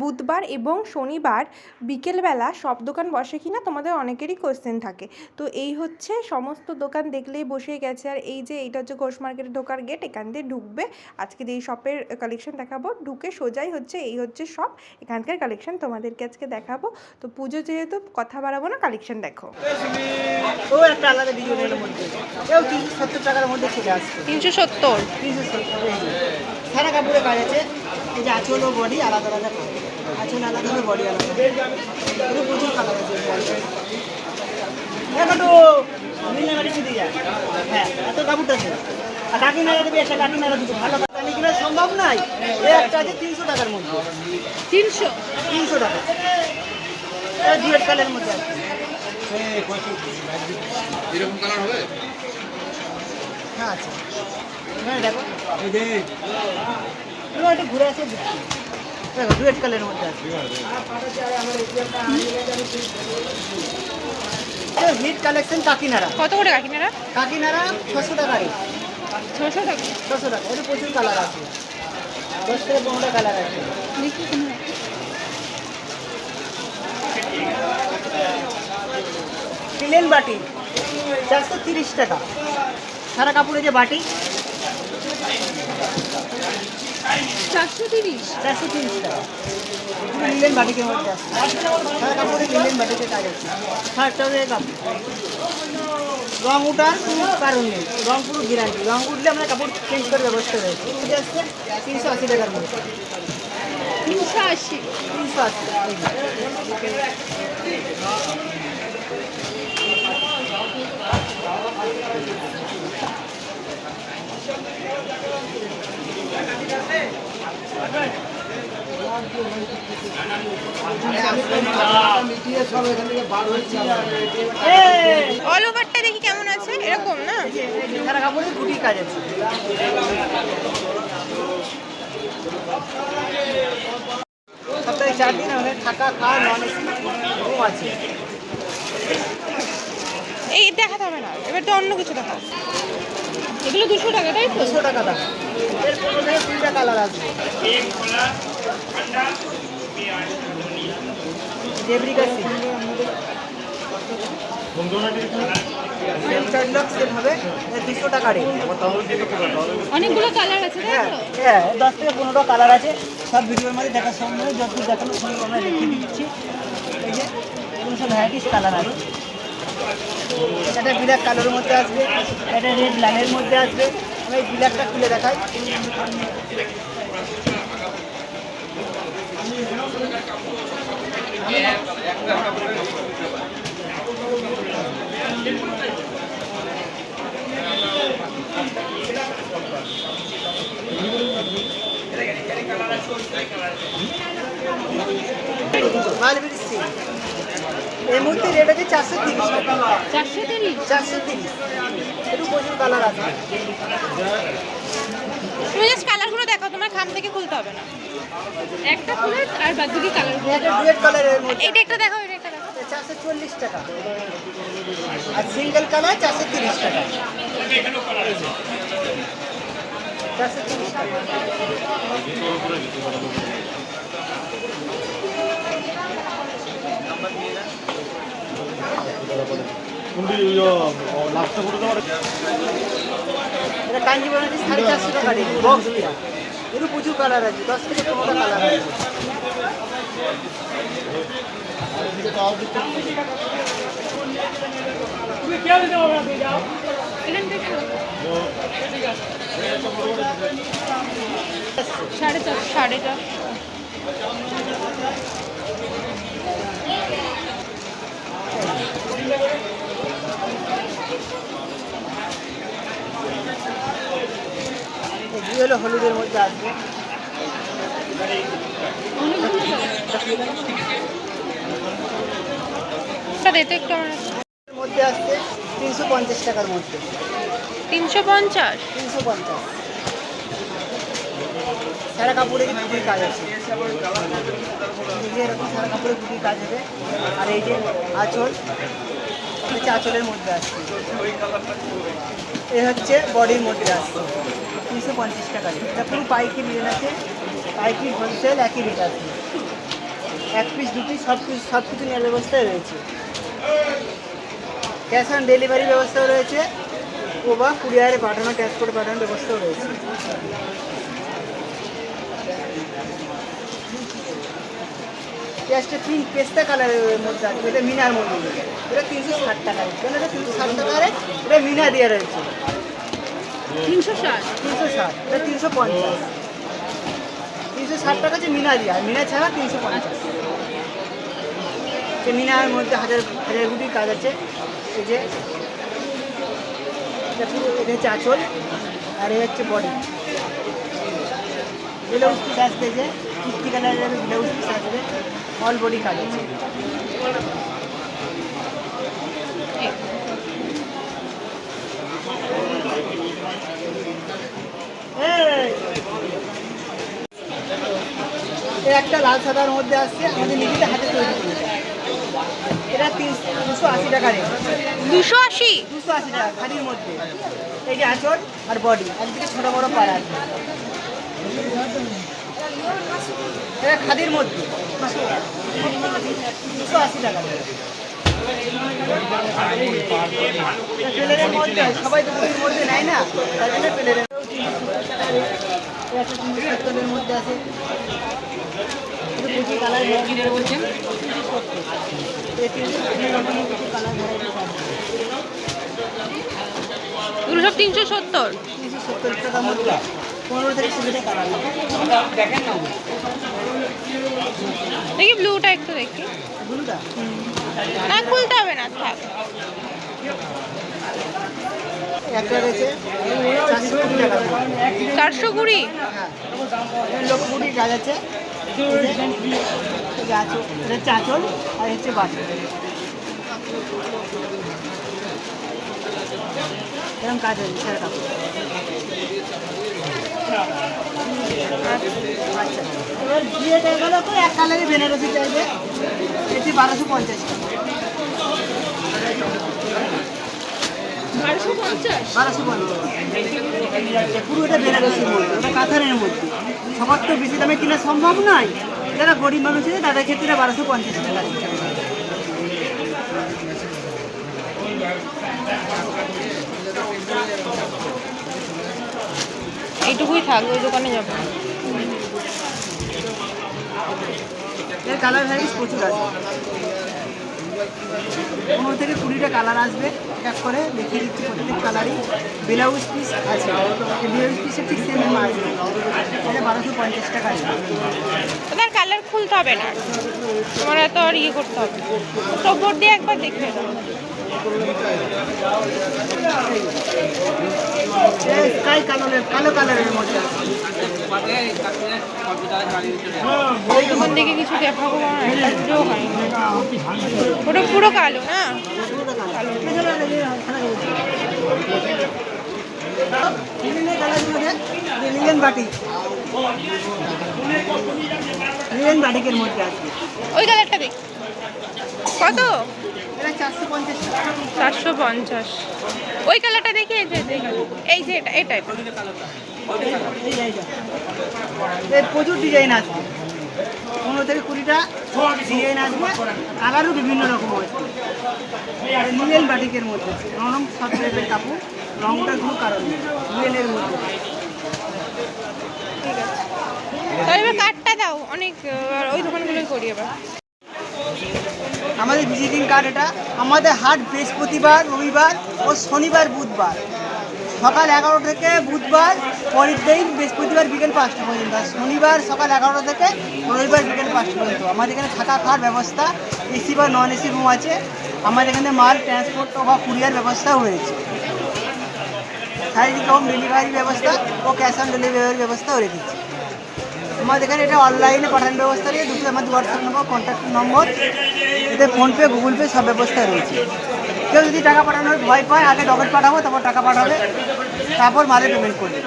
বুধবার এবং শনিবার বিকেলবেলা সব দোকান বসে কি না তোমাদের অনেকেরই কোয়েশ্চেন থাকে। তো এই হচ্ছে সমস্ত দোকান দেখলেই বসে গেছে আর এই যে এইটা হচ্ছে ঘোষ মার্কেটে ঢোকার গেট এখান দিয়ে ঢুকবে। আজকে এই শপের কালেকশন দেখাবো ঢুকে সোজাই হচ্ছে এই হচ্ছে শপ এখানকার কালেকশন তোমাদেরকে আজকে দেখাবো। তো পুজো যেহেতু কথা বাড়াবো না কালেকশন দেখো। ও একটা আলাদা ডিজাইনের মধ্যে। তিনশো সত্তর টাকার মধ্যে চলে আসছে। তিনশো সত্তর? তিনশো সত্তর সারা কাপড়ে কাজ আছে। এই যে আঁচল ও বডি আলাদা আলাদা আঁচল আলাদা হবে বডি আলাদা। প্রচুর কালার আছে দেখো তো মিলে বাড়ি দিয়ে হ্যাঁ এত কাপড় আছে। আর কাকি মেলা দেবে একটা কাকি মেলা দিচ্ছে ভালো কথা আমি কিনা সম্ভব নাই এই একটা আছে তিনশো টাকার মধ্যে। তিনশো? তিনশো টাকা। এটা কালারের মধ্যে আছে। এরকম কালার হবে? হ্যাঁ আছে। হ্যাঁ দেখো। একটু ঘুরে দেখছি দেখো ডুয়েট কালারের মধ্যে আছে। Hit collection Kakinada. কত করে কাকিনারা কাকিনাড়া ছশো টাকা ছশো টাকা। ছশো টাকা এটা প্রচুর কালার আছে। দশ থেকে পনেরোটা কালার আছে। প্লেন বাটি চারশো তিরিশ টাকা। সারা কাপড়ে যে বাটি চারশো তিরিশ। চারশো তিরিশ টাকা। মধ্যে সারা কাপড়ে কাজ আছে। হয়ে কাপড় রং উঠার কোনো কারণ নেই। রং পুরো গ্যারান্টি। রং উঠলে আমরা কাপড় চেঞ্জ করার ব্যবস্থা রয়েছে এটা আসছে তিনশো আশি টাকার মধ্যে। তিনশো আশি। তিনশো আশি। অল ওভারটা দেখি কেমন আছে? এরকম না? কাজ আছে। সপ্তাহে চার দিন থাকা খাওয়া নন আছে। এই দেখাতে হবে না এবার তো অন্য কিছু দেখা এগুলো দুশো টাকা তাই দুশো টাকা দাম। এর পনেরো থেকে কালার আসবে অনেকগুলো কালার আছে হ্যাঁ হ্যাঁ দশ থেকে পনেরোটা কালার আছে। সব ভিডিওর মধ্যে দেখার সম্ভব যতদূর দেখানো সম্ভব আমরা দেখিয়ে দিচ্ছি। এই যে এগুলো সব ভ্যারাইটিস কালার আছে। এটা ব্ল্যাক কালারের মধ্যে আসবে। এটা রেড লালের মধ্যে আসবে। আমি এই ব্ল্যাকটা খুলে দেখাই। মালবেরি এই মুহূর্তে রেট আছে চারশো তিরিশ। চারশো তিরিশ। চারশো তিরিশ। একটু প্রচুর কালার আছে? তুমি জাস্ট কালারগুলো দেখো তোমার খাম থেকে খুলতে হবে না। একটা খুলে আর বাদ বাকি কালার এটা কালারের মধ্যে। এইটা একটা দেখো এটা একটা দেখো। চারশো চল্লিশ টাকা। আর সিঙ্গেল কালার চারশো তিরিশ টাকা। চারশো তিরিশ টাকা। এটা কাঞ্জিবরম টাকা বক্স এর প্রচুর কালার আছে দশ থেকে পনেরোটা কালার আছে। সাড়ে চার সাড়ে চার এগুলো হলো হলুদের মধ্যে আসবে। মধ্যে আসছে তিনশো পঞ্চাশ টাকার মধ্যে। তিনশো পঞ্চাশ? তিনশো পঞ্চাশ। সারা কাপড়ে কাজ আছে। এরকম সারা কাপড়ে খুবই কাজ হবে আর এই যে আঁচল হচ্ছে আঁচলের মধ্যে আসছে। এ হচ্ছে বডির মধ্যে আসছে। তিনশো পঞ্চাশ টাকা রেট এটা পুরো পাইকারি রেট আছে পাইকারি হোলসেল, একই রেট আছে। এক পিস, দু পিস, সব কিছু সব কিছু নেওয়ার ব্যবস্থা রয়েছে। ক্যাশ অন ডেলিভারি ব্যবস্থাও রয়েছে। ও বা কুরিয়ারে পাঠানো, ক্যাশ করে পাঠানোর ব্যবস্থাও রয়েছে। পেঁয়াজটা পিঙ্ক পেস্তা কালারের মধ্যে আছে। এটা মিনার মধ্যে। এটা তিনশো ষাট টাকা কেন এটা তিনশো ষাট টাকারে এটা মিনা দেওয়া রয়েছে। তিনশো ষাট। তিনশো ষাট, এটা তিনশো পঞ্চাশ। তিনশো ষাট টাকা হচ্ছে মিনা দিয়া মিনা ছাড়া তিনশো পঞ্চাশ। সে মিনার মধ্যে হাজার হাজার কাজ আছে। এই যে, এটা হচ্ছে আঁচল, আর এই হচ্ছে বডি। ব্লাউজ পিস আসবে যে কালারের ব্লাউজ পিস আসবে অল বডি কাজ আছে। এর একটা লাল সাদার মধ্যে আসছে আমাদের নিজেদের হাতে তৈরি করেছে এটা দুশো আশি টাকা রেট। দুশো আশি? দুশো আশি টাকা খাদির মধ্যে। এই যে আঁচল আর বডি একদিকে ছোটো বড়ো পাড়া আছে। এটা খাদির মধ্যে। দুশো আশি টাকা। প্লেনের মধ্যে সবাই তো পুরীর মধ্যে নেয় না তার জন্য তিনশো সত্তরের মধ্যে আছে তিনশো সত্তরের মধ্যে এগুলো সব তিনশো সত্তর। দেখি ব্লুটা একটু দেখি। না খুলতে হবে না থাক। একটা রয়েছে চারশো কুড়ি হ্যাঁ লোক কুড়ি কাজ আছে। আর হচ্ছে এরকম কাজ কাপড় আচ্ছা। এবার গেলো তো এক বেনারসি চাইবে। এটি বারোশো পঞ্চাশ টাকা। বারোশো পঞ্চাশ? পুরোটা বেনারসির মধ্যে ওটা কাতারের মধ্যে। সবার তো বেশি দামে কিনা সম্ভব নয়। যারা গরিব মানুষ আছে তাদের ক্ষেত্রে বারোশো পঞ্চাশ টাকা। এইটুকুই থাক ওই দোকানে যাব। এর কালার ভ্যারিস প্রচুর আছে। পনেরো থেকে কুড়িটা কালার আসবে, এক করে দেখিয়ে দিচ্ছি প্রত্যেক কালারই ব্লাউজ পিস আছে ব্লাউজ পিসের ঠিক সেম আসবে বারোশো পঞ্চাশ টাকা আছে কালার খুলতে হবে না। তোমার এত আর ইয়ে করতে হবে। তো সব্বর দিয়ে একবার দেখবে স্কাই কালারের কালো কালারের মধ্যে। আছে থেকে কিছু দেখাবো না? একটা দুটোও হয়নি ওটা পুরো কালো। না বাটি বাটিকের মধ্যে আছে। ওই কালারটা দেখ। কত? চারশো পঞ্চাশ। ওই কালারটা দেখি এই যে এই যে- এটা এটা প্রচুর ডিজাইন আছে। পনেরো থেকে কুড়িটা ডিজাইন আসবে কালারও বিভিন্ন রকম আছে লিলেন বাটিকের মধ্যে। নরম সব টাইপের কাপড়। রংটা কোনো কারণ নেই। মধ্যে। তাহলে এবার কার্ডটা দাও। অনেক ওই দোকানগুলোই করি এবার। আমাদের ভিজিটিং কার্ড এটা। আমাদের হাট বৃহস্পতিবার, রবিবার ও শনিবার, বুধবার। সকাল এগারো থেকে বুধবার, পরের দিন বৃহস্পতিবার বিকেল পাঁচটা পর্যন্ত। আর শনিবার সকাল এগারোটা থেকে রবিবার বিকেল পাঁচটা পর্যন্ত। আমাদের এখানে থাকা খাওয়ার ব্যবস্থা এসি বা নন এসি রুম আছে। আমাদের এখানে মাল ট্রান্সপোর্ট বা কুরিয়ার ব্যবস্থাও রয়েছে। শারীরিক হোম ডেলিভারি ব্যবস্থা ও ক্যাশ অন ডেলিভারি ব্যবস্থাও রেখেছি। আমাদের এখানে এটা অনলাইনে পাঠানোর ব্যবস্থা রয়েছে। দুটো আমাদের হোয়াটসঅ্যাপ নম্বর কন্ট্যাক্ট নম্বর এতে ফোনপে গুগল পে সব ব্যবস্থা রয়েছে। কেউ যদি টাকা পাঠানোর ভয় পায়, আগে ডকেট পাঠাবো, তারপর টাকা পাঠাবে, তারপর মালে পেমেন্ট করবে।